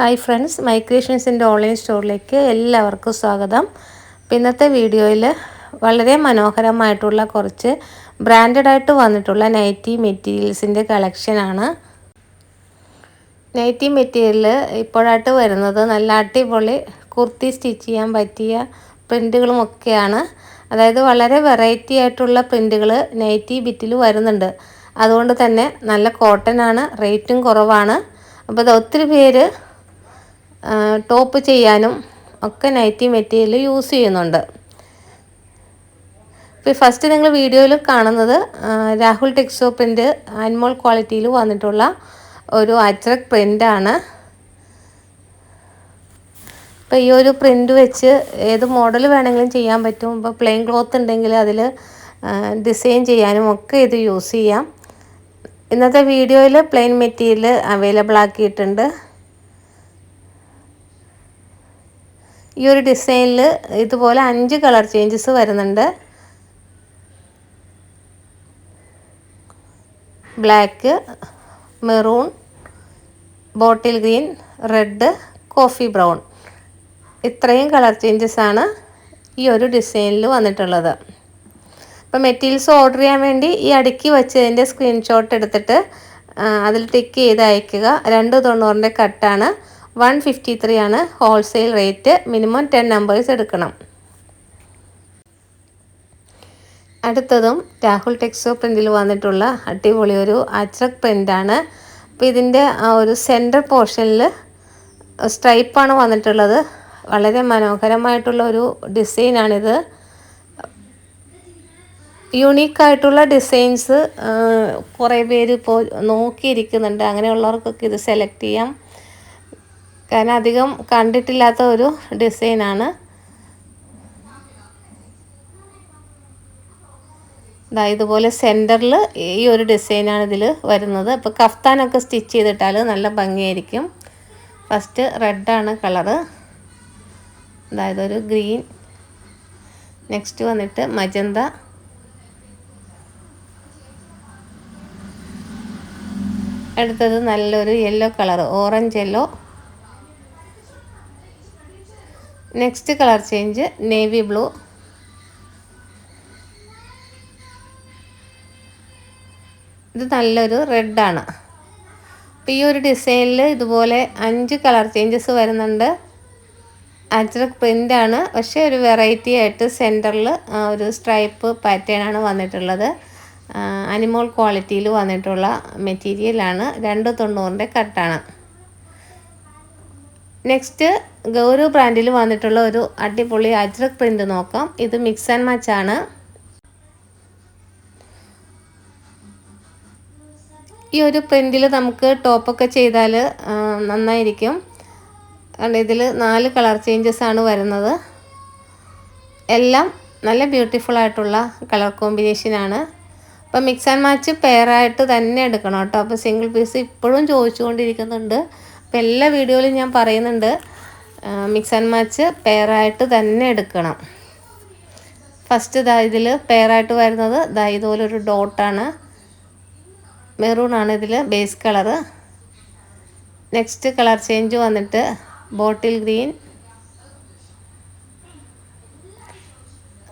Hi friends മൈഗ്രേഷൻസിന്റെ online സ്റ്റോറിലേക്ക് എല്ലാവർക്കും സ്വാഗതം. പിന്നത്തെ ഇന്നത്തെ വീഡിയോയിൽ വളരെ മനോഹരമായിട്ടുള്ള കുറച്ച് ബ്രാൻഡഡ് ആയിട്ട് വന്നിട്ടുള്ള നൈറ്റി മെറ്റീരിയൽസിന്റെ കളക്ഷനാണ് നൈറ്റി മെറ്റീരിയൽ ഇപ്പോഴായിട്ട് വരുന്നത് നല്ല അടിപൊളി കുർത്തി സ്റ്റിച്ച് ചെയ്യാൻ പറ്റിയ പ്രിന്റുകളും ഒക്കെയാണ്. അതായത് വളരെ വെറൈറ്റി ആയിട്ടുള്ള പ്രിന്റുകൾ നൈറ്റി ബിറ്റിൽ വരുന്നുണ്ട്. അതുകൊണ്ട് തന്നെ നല്ല കോട്ടൺ ആണ് റേറ്റും കുറവാണ്. അപ്പോൾ ഇത് ഒത്തിരി പേര് ടോപ്പ് ചെയ്യാനും ഒക്കെ നൈറ്റി മെറ്റീരിയൽ യൂസ് ചെയ്യുന്നുണ്ട്. ഇപ്പോൾ ഫസ്റ്റ് നിങ്ങൾ വീഡിയോയിൽ കാണുന്നത് രാഹുൽ ടെക്സോ പ്രിന്റ് ആനിമോൾ ക്വാളിറ്റിയിൽ വന്നിട്ടുള്ള ഒരു അച്രക് പ്രിന്റാണ് ഇപ്പോൾ ഈ ഒരു പ്രിന്റ് വെച്ച് ഏത് മോഡൽ വേണമെങ്കിലും ചെയ്യാൻ പറ്റും. ഇപ്പോൾ പ്ലെയിൻ ക്ലോത്ത് ഉണ്ടെങ്കിൽ അതിൽ ഡിസൈൻ ചെയ്യാനും ഒക്കെ ഇത് യൂസ് ചെയ്യാം. ഇന്നത്തെ വീഡിയോയിൽ പ്ലെയിൻ മെറ്റീരിയൽ അവൈലബിൾ ആക്കിയിട്ടുണ്ട്. ഈ ഒരു ഡിസൈനിൽ ഇതുപോലെ അഞ്ച് കളർ ചേഞ്ചസ് വരുന്നുണ്ട്. Black maroon bottle green red coffee brown. ഇത്രയും കളർ ചേഞ്ചസ് ആണ് ഈ ഒരു ഡിസൈനിൽ വന്നിട്ടുള്ളത്. അപ്പോൾ മെറ്റീരിയൽസ് ഓർഡർ ചെയ്യാൻ വേണ്ടി ഈ അടുക്കി വെച്ചതിന്റെ സ്ക്രീൻഷോട്ട് എടുത്തിട്ട് അതിൽ ടിക്ക് ചെയ്ത് അയക്കുക. രണ്ട് തൊണ്ണൂറിന്റെ കട്ടാണ്. വൺ ഫിഫ്റ്റി ത്രീ ആണ് wholesale rate. Minimum ten numbers എടുക്കണം. അടുത്തതും രാഹുൽ ടെക്സോ പ്രിന്റിൽ വന്നിട്ടുള്ള അടിപൊളി ഒരു അച്രക് പ്രിന്റാണ് അപ്പോൾ ഇതിന്റെ ആ ഒരു സെന്റർ പോർഷനിൽ സ്ട്രൈപ്പാണ് വന്നിട്ടുള്ളത്. വളരെ മനോഹരമായിട്ടുള്ള ഒരു ഡിസൈനാണിത് യുണീക്കായിട്ടുള്ള ഡിസൈൻസ് കുറേ പേര് ഇപ്പോൾ നോക്കിയിരിക്കുന്നുണ്ട്. അങ്ങനെയുള്ളവർക്കൊക്കെ ഇത് സെലക്ട് ചെയ്യാം. കാരണം അധികം കണ്ടിട്ടില്ലാത്ത ഒരു ഡിസൈനാണ് ഇതാ ഇതുപോലെ സെന്ററിൽ ഈ ഒരു ഡിസൈനാണ് ഇതിൽ വരുന്നത്. ഇപ്പോൾ കഫ്താനൊക്കെ സ്റ്റിച്ച് ചെയ്തിട്ടാൽ നല്ല ഭംഗിയായിരിക്കും. ഫസ്റ്റ് റെഡാണ് കളറ് അതായത് ഒരു ഗ്രീൻ നെക്സ്റ്റ് വന്നിട്ട് മജന്ത. അടുത്തത് നല്ലൊരു yellow colour orange yellow next colour change navy blue ഇത് നല്ലൊരു റെഡാണ് അപ്പോൾ ഈ ഒരു ഡിസൈനിൽ ഇതുപോലെ അഞ്ച് കളർ ചേഞ്ചസ് വരുന്നുണ്ട്. അജ്രക് പ്രിന്റാണ് പക്ഷേ ഒരു വെറൈറ്റി ആയിട്ട് സെന്ററിൽ ഒരു സ്ട്രൈപ്പ് പാറ്റേൺ ആണ് വന്നിട്ടുള്ളത്. അനിമോൾ ക്വാളിറ്റിയിൽ വന്നിട്ടുള്ള മെറ്റീരിയലാണ് രണ്ട് തൊണ്ണൂറിന്റെ കട്ടാണ് നെക്സ്റ്റ് ഗൗരവ് ബ്രാൻഡിൽ വന്നിട്ടുള്ള ഒരു അടിപൊളി അജ്രക് പ്രിന്റ് നോക്കാം. ഇത് മിക്സ് ആൻഡ് മാച്ച് ആണ്. ഈ ഒരു പ്രിന്റിൽ നമുക്ക് ടോപ്പൊക്കെ ചെയ്താൽ നന്നായിരിക്കും. കാരണം ഇതിൽ നാല് കളർ ചേഞ്ചസ് ആണ് വരുന്നത്. എല്ലാം നല്ല ബ്യൂട്ടിഫുൾ ആയിട്ടുള്ള കളർ കോമ്പിനേഷനാണ് അപ്പോൾ മിക്സ് ആൻഡ് മാച്ച് പെയറായിട്ട് തന്നെ എടുക്കണം കേട്ടോ. അപ്പോൾ സിംഗിൾ പീസ് ഇപ്പോഴും ചോദിച്ചുകൊണ്ടിരിക്കുന്നുണ്ട്. അപ്പോൾ എല്ലാ വീഡിയോയിലും ഞാൻ പറയുന്നുണ്ട് മിക്സ് ആൻഡ് മാച്ച് പെയറായിട്ട് തന്നെ എടുക്കണം. ഫസ്റ്റ് ഇതാ ഇതിൽ പെയറായിട്ട് വരുന്നത് ഇതാ ഇതുപോലെ ഒരു ഡോട്ടാണ് മെറൂൺ ആണ് ഇതിൽ base colour next colour change വന്നിട്ട് ബോട്ടിൽ ഗ്രീൻ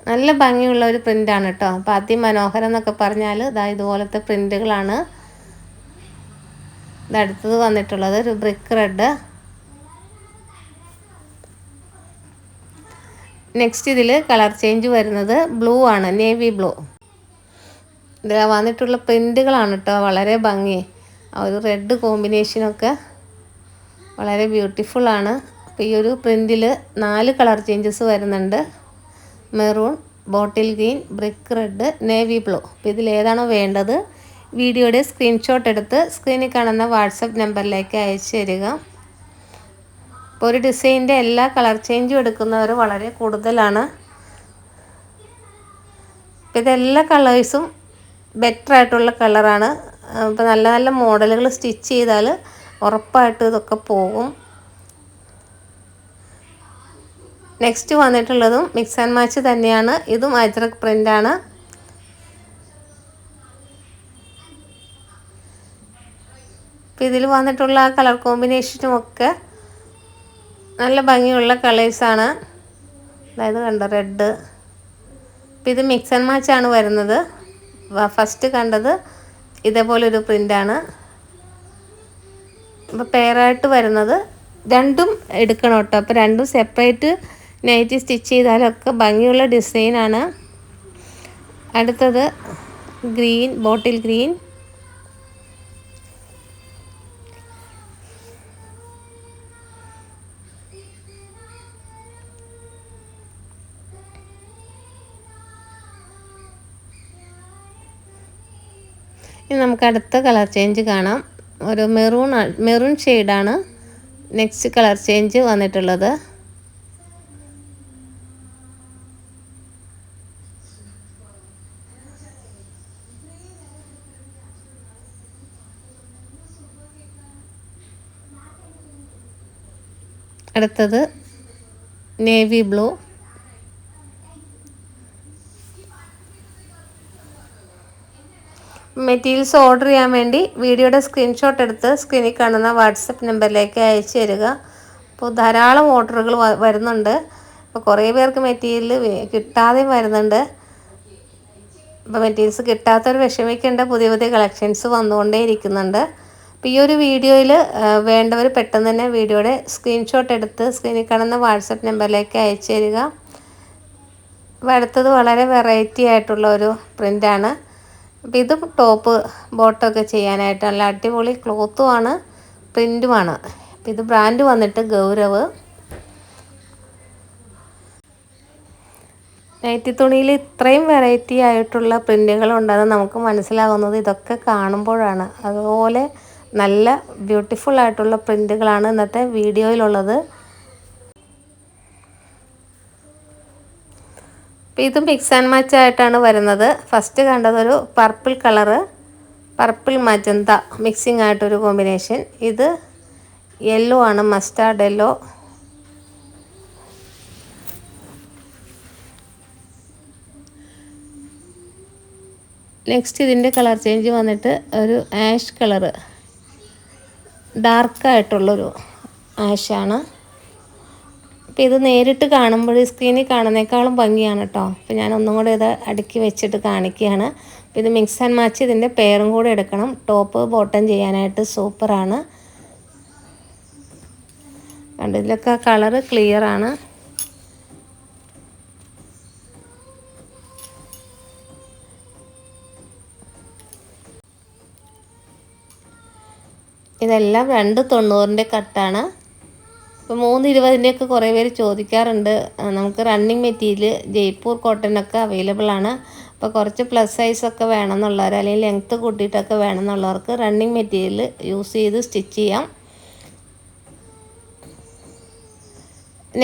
നല്ല ഭംഗിയുള്ള ഒരു പ്രിന്റാണ് കേട്ടോ അപ്പോൾ അതിമനോഹരം എന്നൊക്കെ പറഞ്ഞാൽ ഇതാ ഇതുപോലത്തെ പ്രിന്റുകളാണ് ഇതടുത്തത് വന്നിട്ടുള്ളത് ഒരു ബ്രിക്ക് റെഡ്. നെക്സ്റ്റ് ഇതിൽ കളർ ചേഞ്ച് വരുന്നത് ബ്ലൂ ആണ് നേവി ബ്ലൂ ഇത് വന്നിട്ടുള്ള പ്രിന്റുകളാണ് കേട്ടോ വളരെ ഭംഗി. ആ ഒരു റെഡ് കോമ്പിനേഷനൊക്കെ വളരെ ബ്യൂട്ടിഫുള്ളാണ് അപ്പോൾ ഈ ഒരു പ്രിന്റിൽ നാല് കളർ ചേഞ്ചസ് വരുന്നുണ്ട്. Maroon bottle green brick red navy blue അപ്പോൾ ഇതിലേതാണോ വേണ്ടത്? വീഡിയോയുടെ സ്ക്രീൻഷോട്ട് എടുത്ത് സ്ക്രീനിൽ കാണുന്ന വാട്സപ്പ് നമ്പറിലേക്ക് അയച്ചു തരിക. ഇപ്പോൾ ഒരു ഡിസൈനിന്റെ എല്ലാ കളർ ചേഞ്ചും എടുക്കുന്നവർ വളരെ കൂടുതലാണ്. അപ്പോൾ ഇതെല്ലാ കളേഴ്സും ബെറ്റർ ആയിട്ടുള്ള കളറാണ് ഇപ്പം നല്ല നല്ല മോഡലുകൾ സ്റ്റിച്ച് ചെയ്താൽ ഉറപ്പായിട്ട് ഇതൊക്കെ പോകും. നെക്സ്റ്റ് വന്നിട്ടുള്ളതും മിക്സ് ആൻഡ് മാച്ച് തന്നെയാണ്. ഇതും അജ്രക് പ്രിന്റാണ് അപ്പോൾ ഇതിൽ വന്നിട്ടുള്ള ആ കളർ കോമ്പിനേഷനും ഒക്കെ നല്ല ഭംഗിയുള്ള കളേഴ്സാണ് അതായത് കണ്ടോ റെഡ്. അപ്പോൾ ഇത് മിക്സ് ആൻഡ് മാച്ച് ആണ് വരുന്നത്. ഫസ്റ്റ് കണ്ടത് ഇതേപോലൊരു പ്രിന്റാണ് അപ്പോൾ പെയറായിട്ട് വരുന്നത് രണ്ടും എടുക്കണം കേട്ടോ. അപ്പോൾ രണ്ടും സെപ്പറേറ്റ് നൈറ്റി സ്റ്റിച്ച് ചെയ്താലൊക്കെ ഭംഗിയുള്ള ഡിസൈനാണ് അടുത്തത് ഗ്രീൻ ബോട്ടിൽ ഗ്രീൻ ഇനി നമുക്ക് അടുത്ത കളർ ചേഞ്ച് കാണാം. ഒരു മെറൂൺ മെറൂൺ ഷെയ്ഡാണ് നെക്സ്റ്റ് കളർ ചേഞ്ച് വന്നിട്ടുള്ളത്. അടുത്തത് നേവി ബ്ലൂ. മെറ്റീരിയൽസ് ഓർഡർ ചെയ്യാൻ വേണ്ടി വീഡിയോയുടെ സ്ക്രീൻഷോട്ട് എടുത്ത് സ്ക്രീനിൽ കാണുന്ന വാട്സപ്പ് നമ്പറിലേക്ക് അയച്ചു തരിക. അപ്പോൾ ധാരാളം ഓർഡറുകൾ വരുന്നുണ്ട്. അപ്പോൾ കുറേ പേർക്ക് മെറ്റീരിയൽ കിട്ടാതെയും വരുന്നുണ്ട്. അപ്പോൾ മെറ്റീരിയൽസ് കിട്ടാത്തവർ വിഷമിക്കേണ്ട പുതിയ പുതിയ കളക്ഷൻസ് വന്നുകൊണ്ടേ ഇരിക്കുന്നുണ്ട്. അപ്പോൾ ഈ ഒരു വീഡിയോയിൽ വേണ്ടവർ പെട്ടെന്ന് തന്നെ വീഡിയോയുടെ സ്ക്രീൻഷോട്ട് എടുത്ത് സ്ക്രീനിൽ കാണുന്ന വാട്സപ്പ് നമ്പറിലേക്ക് അയച്ചു തരിക. അപ്പോൾ അടുത്തത് വളരെ വെറൈറ്റി ആയിട്ടുള്ള ഒരു പ്രിന്റാണ് അപ്പോൾ ഇത് ടോപ്പ് ബോട്ടമൊക്കെ ചെയ്യാനായിട്ട് നല്ല അടിപൊളി ക്ലോത്തുമാണ് പ്രിന്റുമാണ് അപ്പോൾ ഇത് ബ്രാൻഡ് വന്നിട്ട് ഗൗരവ്. നൈറ്റി തുണിയിൽ ഇത്രയും വെറൈറ്റി ആയിട്ടുള്ള പ്രിന്റുകളുണ്ടെന്ന് നമുക്ക് മനസ്സിലാകുന്നത് ഇതൊക്കെ കാണുമ്പോഴാണ്. അതുപോലെ നല്ല ബ്യൂട്ടിഫുൾ ആയിട്ടുള്ള പ്രിന്റുകളാണ് ഇന്നത്തെ വീഡിയോയിലുള്ളത് അപ്പോൾ ഇത് മിക്സ് ആൻഡ് മാച്ച് ആയിട്ടാണ് വരുന്നത്. First കണ്ടതൊരു purple colour purple magenta mixing ആയിട്ടൊരു കോമ്പിനേഷൻ ഇത് യെല്ലോ ആണ് മസ്റ്റാർഡ് യെല്ലോ നെക്സ്റ്റ് ഇതിന്റെ കളർ ചേഞ്ച് വന്നിട്ട് ഒരു ആഷ് കളറ് ഡാർക്കായിട്ടുള്ളൊരു ആഷാണ് അപ്പോൾ ഇത് നേരിട്ട് കാണുമ്പോൾ സ്ക്രീനിൽ കാണുന്നേക്കാളും ഭംഗിയാണ് കേട്ടോ അപ്പോൾ ഞാൻ ഒന്നും കൂടെ ഇത് അടുക്കി വെച്ചിട്ട് കാണിക്കുകയാണ്. അപ്പോൾ ഇത് മിക്സ് ആൻഡ് മാച്ച് ഇതിന്റെ പെയറും കൂടെ എടുക്കണം. ടോപ്പ് ബോട്ടം ചെയ്യാനായിട്ട് സൂപ്പറാണ് കണ്ടു ഇതിലൊക്കെ കളറ് ക്ലിയറാണ് ഇതെല്ലാം രണ്ട് തൊണ്ണൂറിന്റെ കട്ടാണ് ഇപ്പോൾ മൂന്ന് ഇരുപതിന്റെയൊക്കെ കുറേ പേര് ചോദിക്കാറുണ്ട്. നമുക്ക് റണ്ണിങ് മെറ്റീരിയൽ ജയ്പൂർ കോട്ടനൊക്കെ അവൈലബിൾ ആണ്. അപ്പോൾ കുറച്ച് പ്ലസ് സൈസൊക്കെ വേണമെന്നുള്ളവർ അല്ലെങ്കിൽ ലെങ്ത്ത് കൂട്ടിയിട്ടൊക്കെ വേണമെന്നുള്ളവർക്ക് റണ്ണിങ് മെറ്റീരിയൽ യൂസ് ചെയ്ത് സ്റ്റിച്ച് ചെയ്യാം.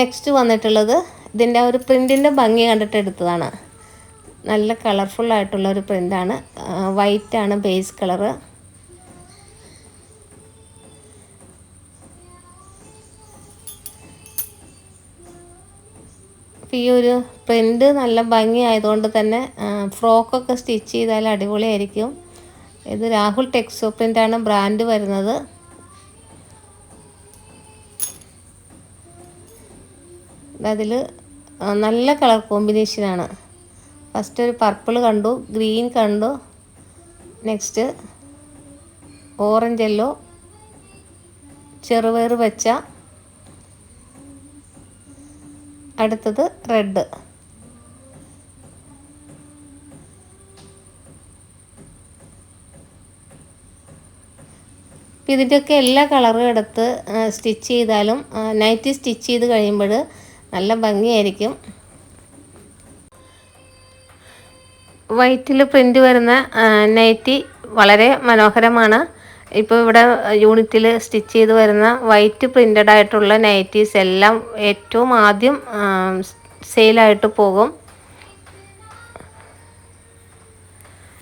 നെക്സ്റ്റ് വന്നിട്ടുള്ളത് ഇതിന്റെ ഒരു പ്രിന്റിന്റെ ഭംഗി കണ്ടിട്ട് എടുത്തതാണ്. നല്ല കളർഫുൾ ആയിട്ടുള്ള ഒരു പ്രിന്റാണ് വൈറ്റാണ് ബേസ് കളറ് ഈ ഒരു പ്രിന്റ് നല്ല ഭംഗിയായതുകൊണ്ട് തന്നെ ഫ്രോക്കൊക്കെ സ്റ്റിച്ച് ചെയ്താൽ അടിപൊളിയായിരിക്കും. ഇത് രാഹുൽ ടെക്സോ പ്രിന്റാണ് ബ്രാൻഡ് വരുന്നത്. അതിൽ നല്ല കളർ കോമ്പിനേഷനാണ് ഫസ്റ്റ് ഒരു പർപ്പിൾ കണ്ടു ഗ്രീൻ കണ്ടു നെക്സ്റ്റ് ഓറഞ്ച് യെല്ലോ ചെറുപയർ വെച്ച അടുത്തത് റെഡ്. ഇതിന്റെയൊക്കെ എല്ലാ കളറും എടുത്ത് സ്റ്റിച്ച് ചെയ്താലും നൈറ്റി സ്റ്റിച്ച് ചെയ്ത് കഴിയുമ്പോൾ നല്ല ഭംഗിയായിരിക്കും. വൈറ്റിൽ പ്രിന്റ് വരുന്ന നൈറ്റി വളരെ മനോഹരമാണ്. ഇപ്പോൾ ഇവിടെ യൂണിറ്റിൽ സ്റ്റിച്ച് ചെയ്ത് വരുന്ന വൈറ്റ് പ്രിന്റഡ് ആയിട്ടുള്ള നൈറ്റീസ് എല്ലാം ഏറ്റവും ആദ്യം സെയിലായിട്ട് പോകും.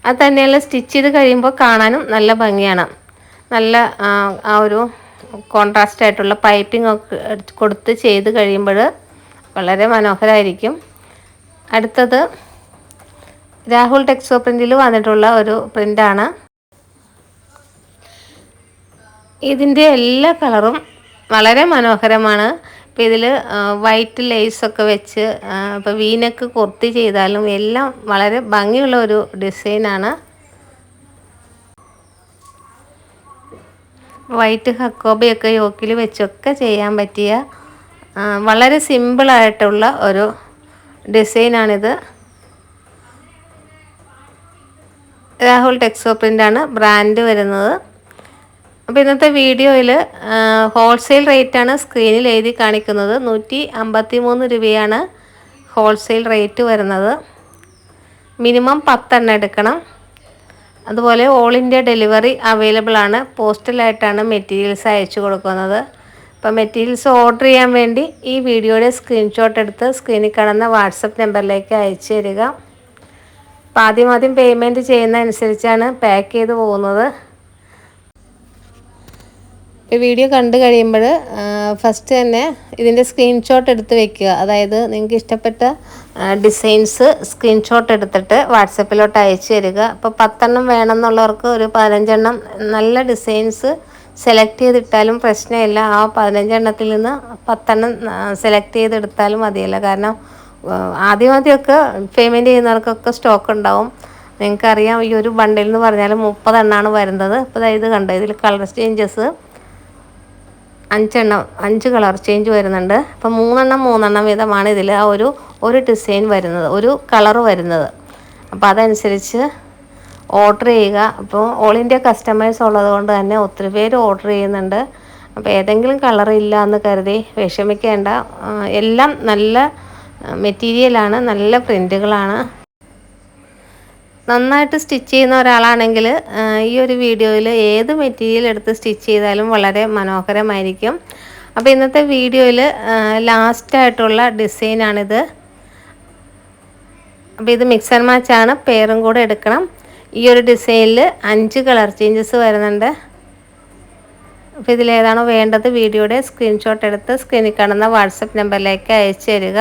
അത് തന്നെയല്ല സ്റ്റിച്ച് ചെയ്ത് കഴിയുമ്പോൾ കാണാനും നല്ല ഭംഗിയാണ്. നല്ല ആ ഒരു കോൺട്രാസ്റ്റ് ആയിട്ടുള്ള പൈപ്പിംഗ് ഒക്കെ കൊടുത്ത് ചെയ്ത് കഴിയുമ്പോൾ വളരെ മനോഹരമായിരിക്കും അടുത്തത് രാഹുൽ ടെക്സോ പ്രിന്റിൽ വന്നിട്ടുള്ള ഒരു പ്രിന്റാണ് ഇതിന്റെ എല്ലാ കളറും വളരെ മനോഹരമാണ്. അപ്പോൾ ഇതിൽ വൈറ്റ് ലേസൊക്കെ വെച്ച് ഇപ്പോൾ വീനക്ക് കുർത്തി ചെയ്താലും എല്ലാം വളരെ ഭംഗിയുള്ള ഒരു ഡിസൈനാണ്. വൈറ്റ് ഹക്കോബയൊക്കെ യോക്കിൽ വെച്ചൊക്കെ ചെയ്യാൻ പറ്റിയ വളരെ സിമ്പിളായിട്ടുള്ള ഒരു ഡിസൈനാണിത്. രാഹുൽ ടെക്സോ പ്രിന്റാണ് ബ്രാൻഡ് വരുന്നത്. അപ്പോൾ ഇന്നത്തെ വീഡിയോയിൽ ഹോൾസെയിൽ റേറ്റാണ് സ്ക്രീനിൽ എഴുതി കാണിക്കുന്നത്. നൂറ്റി അമ്പത്തി മൂന്ന് രൂപയാണ് ഹോൾസെയിൽ റേറ്റ് വരുന്നത്. മിനിമം പത്തെണ്ണം എടുക്കണം. അതുപോലെ ഓൾ ഇന്ത്യ ഡെലിവറി അവൈലബിൾ ആണ്. പോസ്റ്റലായിട്ടാണ് മെറ്റീരിയൽസ് അയച്ചു കൊടുക്കുന്നത്. അപ്പോൾ മെറ്റീരിയൽസ് ഓർഡർ ചെയ്യാൻ വേണ്ടി ഈ വീഡിയോയുടെ സ്ക്രീൻഷോട്ട് എടുത്ത് സ്ക്രീനിൽ കാണുന്ന വാട്സപ്പ് നമ്പറിലേക്ക് അയച്ചു തരിക. അപ്പോൾ ആദ്യം ആദ്യം പേയ്മെന്റ് ചെയ്യുന്ന അനുസരിച്ചാണ് പാക്ക് ചെയ്ത് പോകുന്നത്. വീഡിയോ കണ്ടു കഴിയുമ്പോൾ ഫസ്റ്റ് തന്നെ ഇതിന്റെ സ്ക്രീൻഷോട്ട് എടുത്ത് വെക്കുക. അതായത് നിങ്ങൾക്ക് ഇഷ്ടപ്പെട്ട ഡിസൈൻസ് സ്ക്രീൻഷോട്ട് എടുത്തിട്ട് വാട്സപ്പിലോട്ട് അയച്ചു തരിക. അപ്പോൾ പത്തെണ്ണം വേണമെന്നുള്ളവർക്ക് ഒരു പതിനഞ്ചെണ്ണം നല്ല ഡിസൈൻസ് സെലക്ട് ചെയ്തിട്ടാലും പ്രശ്നമില്ല. ആ പതിനഞ്ചെണ്ണത്തിൽ നിന്ന് പത്തെണ്ണം സെലക്ട് ചെയ്തെടുത്താലും മതിയല്ല. കാരണം ആദ്യം ആദ്യമൊക്കെ പേയ്മെന്റ് ചെയ്യുന്നവർക്കൊക്കെ സ്റ്റോക്ക് ഉണ്ടാവും. നിങ്ങൾക്കറിയാം ഈ ഒരു ബണ്ടിൽ എന്ന് പറഞ്ഞാൽ മുപ്പതെണ്ണമാണ് വരുന്നത്. അപ്പോൾ ഇത് കണ്ടോ? ഇതിൽ കളർ ചേഞ്ചസ് അഞ്ചെണ്ണം അഞ്ച് കളർ ചേഞ്ച് വരുന്നുണ്ട്. അപ്പം മൂന്നെണ്ണം മൂന്നെണ്ണം വീതമാണ് ഇതിൽ ആ ഒരു ഒരു ഡിസൈൻ വരുന്നത് ഒരു കളർ വരുന്നത്. അപ്പോൾ അതനുസരിച്ച് ഓർഡർ ചെയ്യുക. അപ്പോൾ ഓൾ ഇന്ത്യ കസ്റ്റമേഴ്സ് ഉള്ളത് കൊണ്ട് തന്നെ ഒത്തിരി പേര് ഓർഡർ ചെയ്യുന്നുണ്ട്. അപ്പോൾ ഏതെങ്കിലും കളർ ഇല്ല എന്ന് കരുതി വിഷമിക്കേണ്ട. എല്ലാം നല്ല മെറ്റീരിയലാണ് നല്ല പ്രിന്റുകളാണ് നന്നായിട്ട് സ്റ്റിച്ച് ചെയ്യുന്ന ഒരാളാണെങ്കിൽ ഈ ഒരു വീഡിയോയിൽ ഏത് മെറ്റീരിയൽ എടുത്ത് സ്റ്റിച്ച് ചെയ്താലും വളരെ മനോഹരമായിരിക്കും. അപ്പോൾ ഇന്നത്തെ വീഡിയോയിൽ ലാസ്റ്റായിട്ടുള്ള ഡിസൈനാണിത് അപ്പോൾ ഇത് മിക്സ് ആൻഡ് മാച്ചാണ് പേരും കൂടെ എടുക്കണം. ഈ ഒരു ഡിസൈനിൽ അഞ്ച് കളർ ചേഞ്ചസ് വരുന്നുണ്ട്. അപ്പോൾ ഇതിലേതാണോ വേണ്ടത് വീഡിയോയുടെ സ്ക്രീൻഷോട്ട് എടുത്ത് സ്ക്രീനിൽ കാണുന്ന വാട്സപ്പ് നമ്പറിലേക്ക് അയച്ചു തരിക.